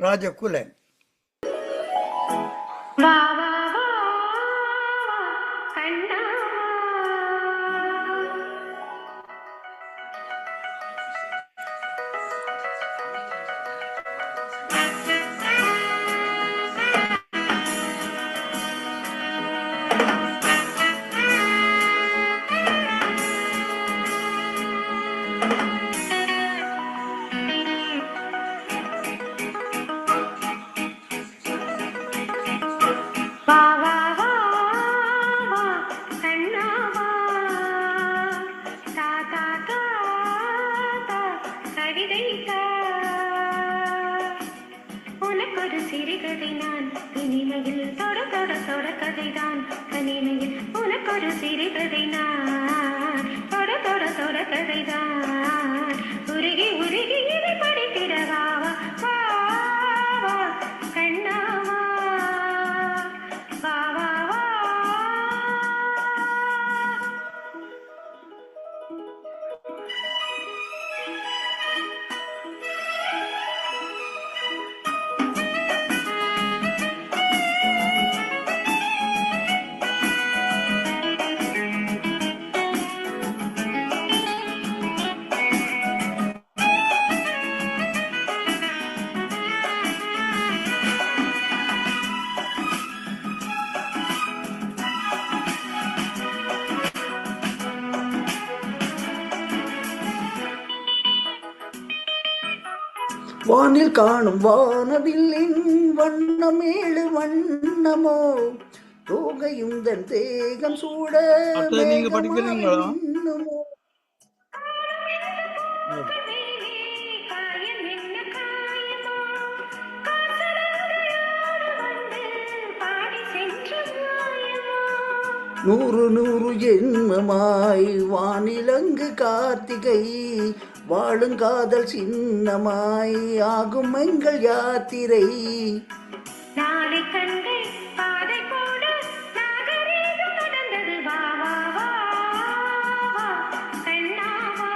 ராஜகுலன் வா வானில் காணும் வானவில்லின் வண்ணமேழு வண்ணமோ தோகையுந்தன் தேகம் சூட நீங்க படிக்கிறீங்களா? நூறு நூறு ஜென்மமாய் வானிலங்கு கார்த்திகை வாழுங்காதல் சின்னமாய் ஆகும் எங்கள் யாத்திரை. நாளை கண்டு பாதை போடு நாகரீகம் நடந்தது. வா வா வா வா கண்ணா வா.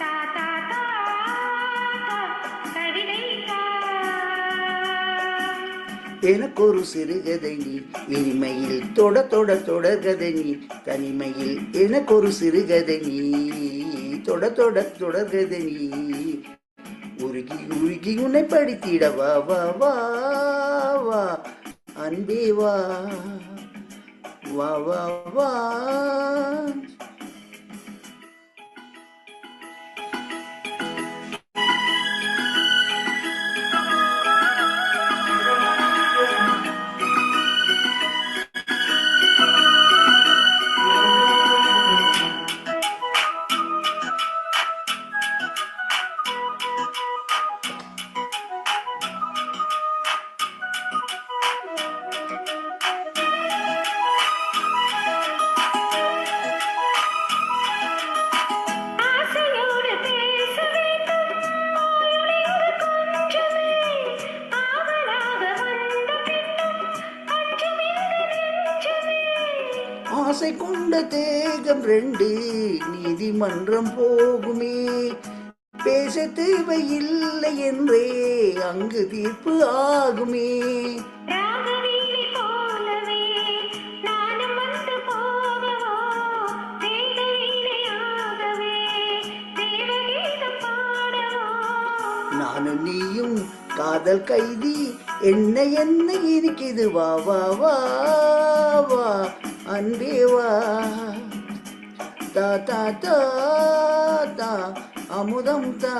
தா தா தா தா கவிதை தா. எனக்கொரு சிறுகதை நீ இனிமையில் தொட தொட தொடர்கதை நீ தனிமையில் எனக்கொரு சிறுகதை நீ. தொட தொட தொடர்கதை. நீ உருகி உருகி உன்னை படித்திட வா வா வா வா. அன்பே வா. வா வா வா. ஆசை கொண்ட தேகம் ரெண்டு நீதிமன்றம் போகுமே. பேச தேவையில்லை என்றே அங்கு தீர்ப்பு ஆகுமே. நானும் நீயும் காதல் கைதி என்ன என்ன இருக்குது வா வா வா வா. அன்பே வா தா தா தா தா அமுதம் தா.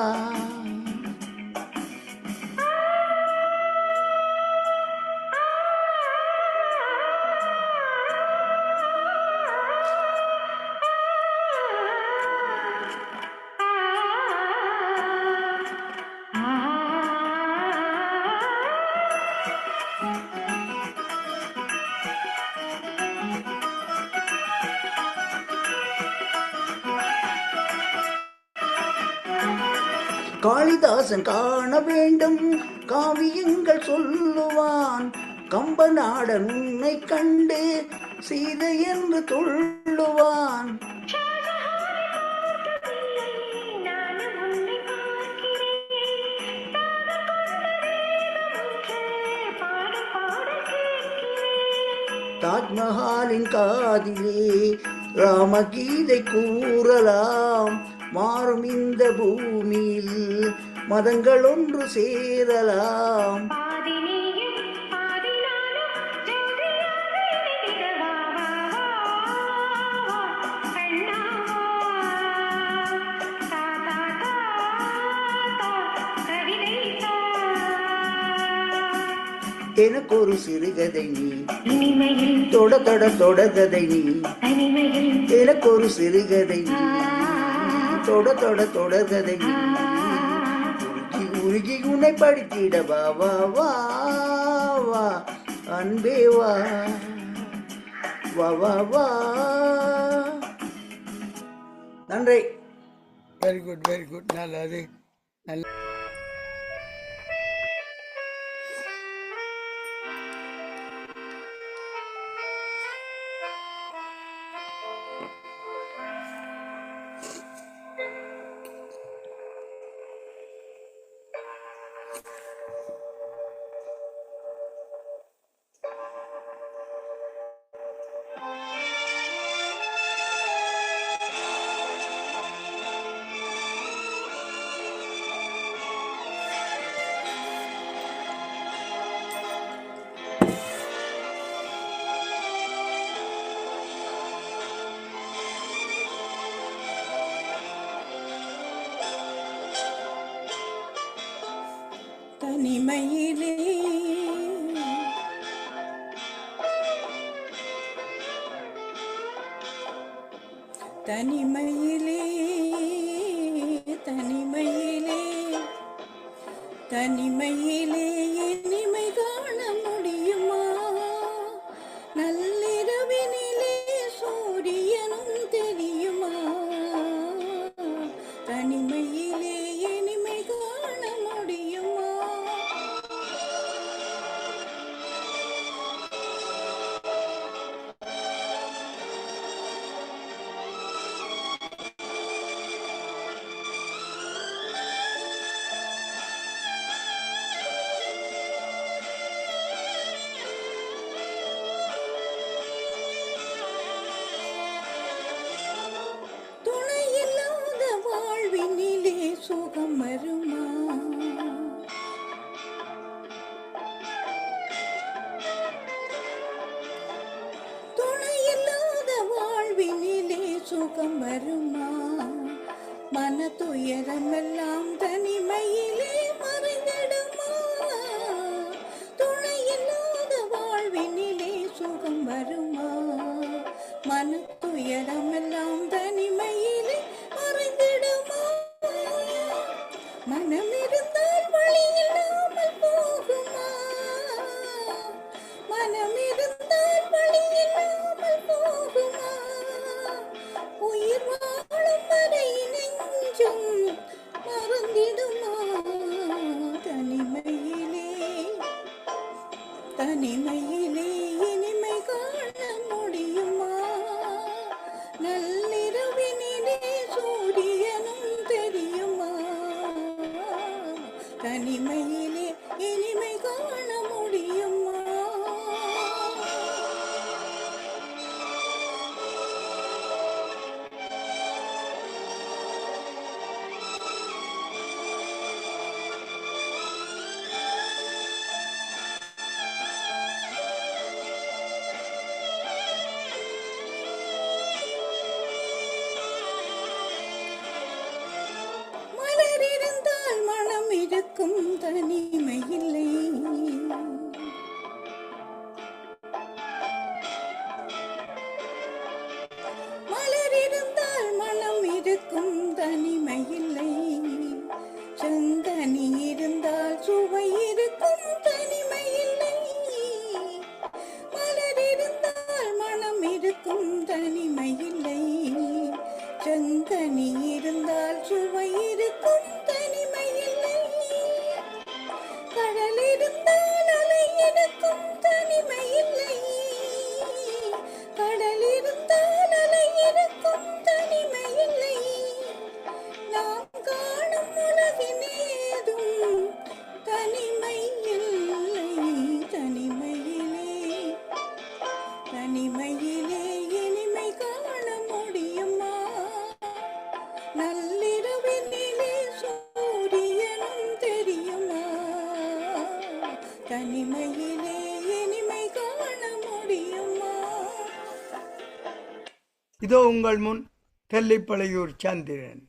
அரசன் காண வேண்டும். காவியங்கள் சொல்லுவான் கம்பநாடன் உன்னை கண்டு சீதை என்று துள்ளுவான் தாஜ்மஹாலின் காதிலே ராமகீதை கூறலாம். மாறும் இந்த பூமியில் மதங்கள் ஒன்று சேரலாம் எனக்கு ஒரு சிறுகதை நீ. இனிமையில் தொட தொட தொடர்கதை நீ. எனக்கு ஒரு சிறுகதை நீ. தொட தொட தொடர்கதை நீ. உருகி உனை படித்திட வா வா வா வா. அன்பே வா. வா வா வா. நன்றி. வெரி குட் வெரி குட் நல்லது. நல்ல Brandon இதோ உங்கள் முன் தெல்லிப்பளையூர் சந்திரன்.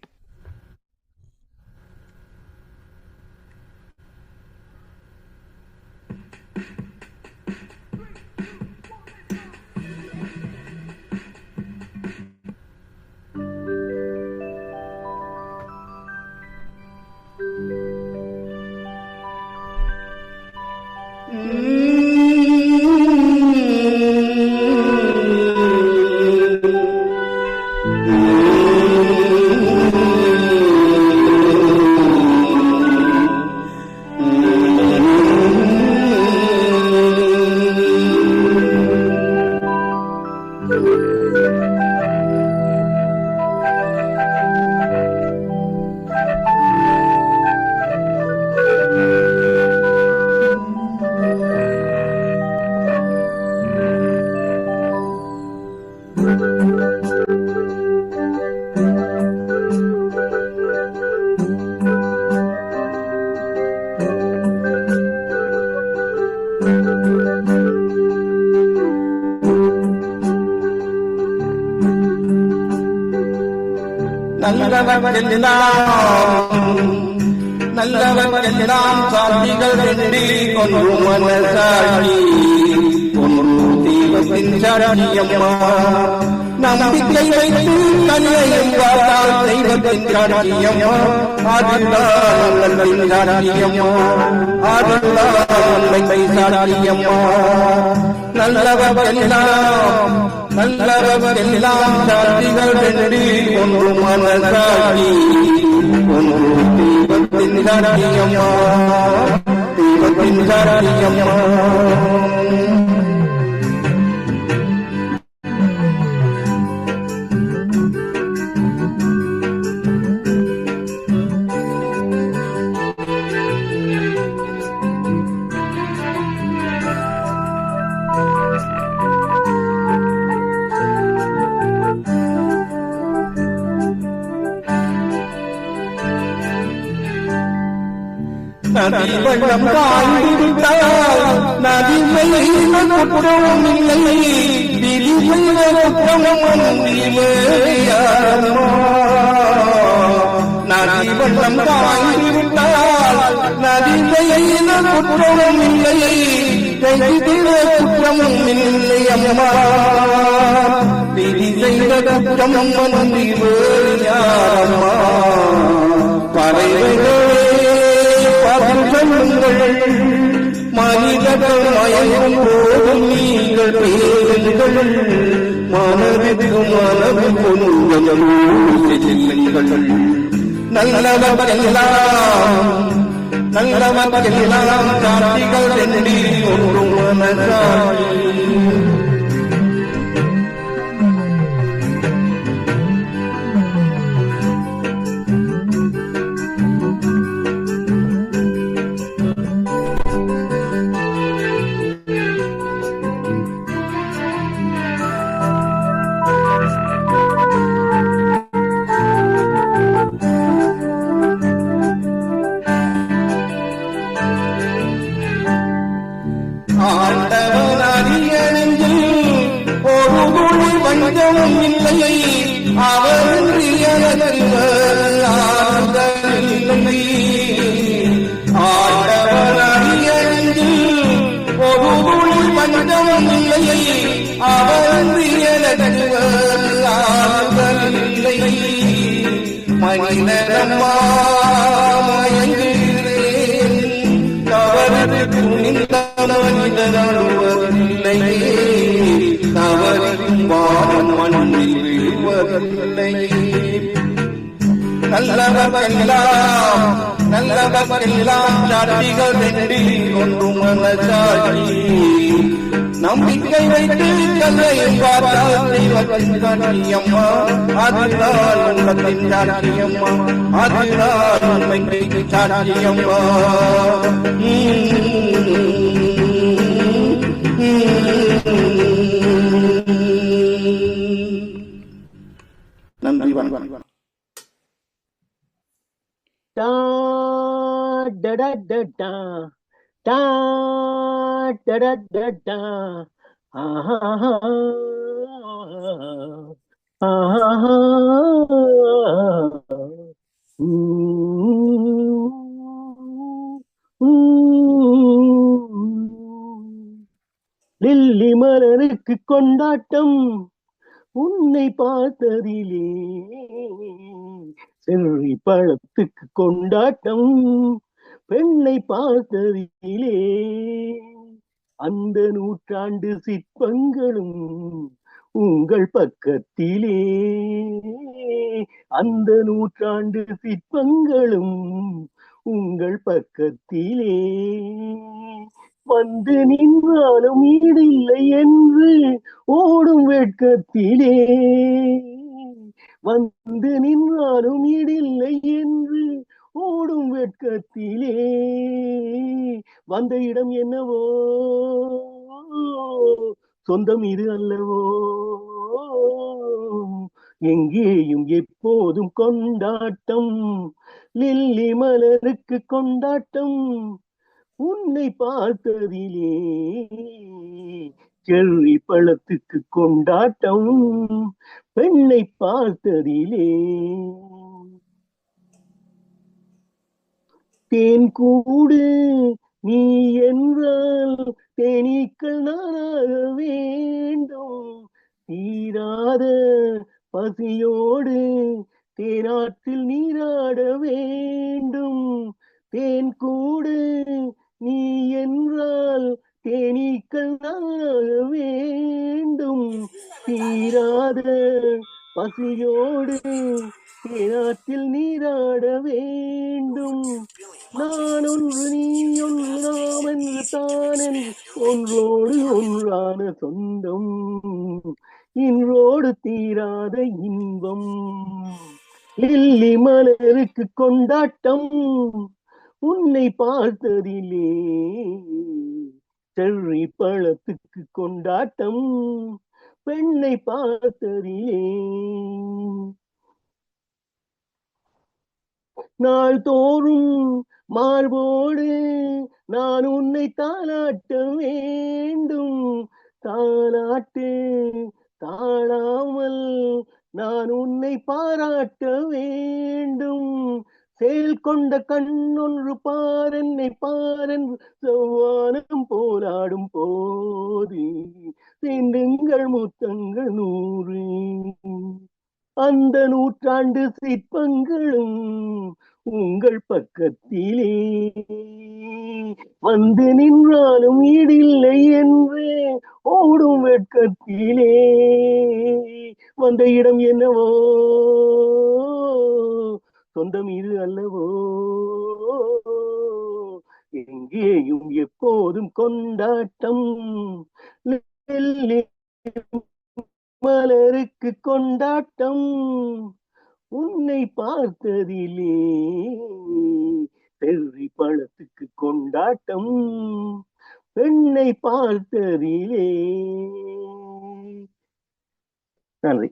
நல்லவர்க்கெல்லாம் நல்லவர்க்கெல்லாம் சாட்சிகள் ரெண்டு ஒன்று மனசாட்சி ஒன்று தெய்வத்தின் நம்பிக்கை வைத்து கல்லையும் பார்த்தால் தெய்வத்தின் சாட்சியம்மா அதுதான் நல்லதின் சாட்சியம்மா அதுதான் உண்மை சாட்சியம்மா நல்லவர்க்கெல்லாம் ஒன்று ஒன்று தெய்வத்தின் தெய்வத்தின் நதி வெள்ளம் காய்ந்துவிட்டால் குற்றமும் இல்லை விதி குற்றமும் நதி வெள்ளம் காய்ந்துவிட்டால் குற்றமும் இல்லை குற்றமும் இல்லை அம்மா. விதி செய்த குற்றமும் മകൾ മനിതകൾ മയങ്ങും പോലും നിങ്ങൾ പേരുകൾ മനവിധു മനവിധുങ്ങൾ നല്ലവരെല്ലാം നല്ലവരെല്ലാം കാർത്തികൾ രണ്ടിൽ ഒന്നും விழுவதில்லை நல்லவர்க்கெல்லாம் நல்லவர்க்கெல்லாம் சாட்சிகள் ரெண்டு ஒன்று மனசாட்சி நம்பிக்கை வைத்து கல்லையும் பார்த்தால் தெய்வத்தின் சாட்சியம்மா அதுதான் உள்ளத்தின் அதுதான் உண்மைக்கு ஜீவன். லில்லி மலருக்கு கொண்டாட்டம். உன்னை பார்த்ததிலே செல்வி பழத்துக்கு கொண்டாட்டம். பெண்ணை பார்த்ததிலே அந்த நூற்றாண்டு சிற்பங்களும் உங்கள் பக்கத்திலே. அந்த நூற்றாண்டு சிற்பங்களும் உங்கள் பக்கத்திலே. வந்து நின்றாலும் ஈடு இல்லை என்று ஓடும் வெட்கத்திலே. வந்து நின்றாலும் ஈடில்லை என்று ஓடும் வெட்கத்திலே. வந்த இடம் என்னவோ? சொந்தம் இது அல்லவோ? எங்கேயும் எப்போதும் கொண்டாட்டம். லில்லி மலருக்கு கொண்டாட்டம். உன்னை பார்த்ததிலே செல்வி பழத்துக்கு கொண்டாட்டம் பெண்ணை பார்த்ததிலே தேன் கூடு நீ என்றால் தேனீக்கள் நானாக வேண்டும். தீராத பசியோடு தேனாற்றில் நீராட வேண்டும். தேன் கூடு நீ என்றால் தேனீக்கள் நானாக வேண்டும். தீராத பசியோடு தேனாற்றில் நீராட வேண்டும். நான் ஒன்று நீ ஒன்று நாம் என்று தானன். ஒன்றோடு ஒன்றான சொந்தம். இன்றோடு தீராத இன்பம். லில்லி மலருக்கு கொண்டாட்டம். உன்னை பார்த்ததிலே செர்ரி பழத்துக்கு கொண்டாட்டம் பெண்ணை பார்த்ததிலே. நாள் தோறும் மார்போடு நான் உன்னை தாளாட்ட வேண்டும். தாளாட்டு தாழாமல் நான் உன்னை பாராட்ட வேண்டும். செயல் கொண்ட கண்ணொன்று பாரன்னை பாரன் செவ்வானம் போராடும் போது. சேர்ந்துங்கள் முத்தங்கள் நூறு. அந்த நூற்றாண்டு சிற்பங்களும் உங்கள் பக்கத்திலே. வந்து நின்றாலும் ஈடில்லை என்று ஓடும் வெட்கத்திலே. வந்த இடம் என்னவோ? சொந்தம் இது அல்லவோ? எங்கேயும் எப்போதும் கொண்டாட்டம். மலருக்கு கொண்டாட்டம். உன்னை பார்த்ததிலே செர்ரி பழத்துக்கு கொண்டாட்டம். பெண்ணை பார்த்ததிலே. நன்றி.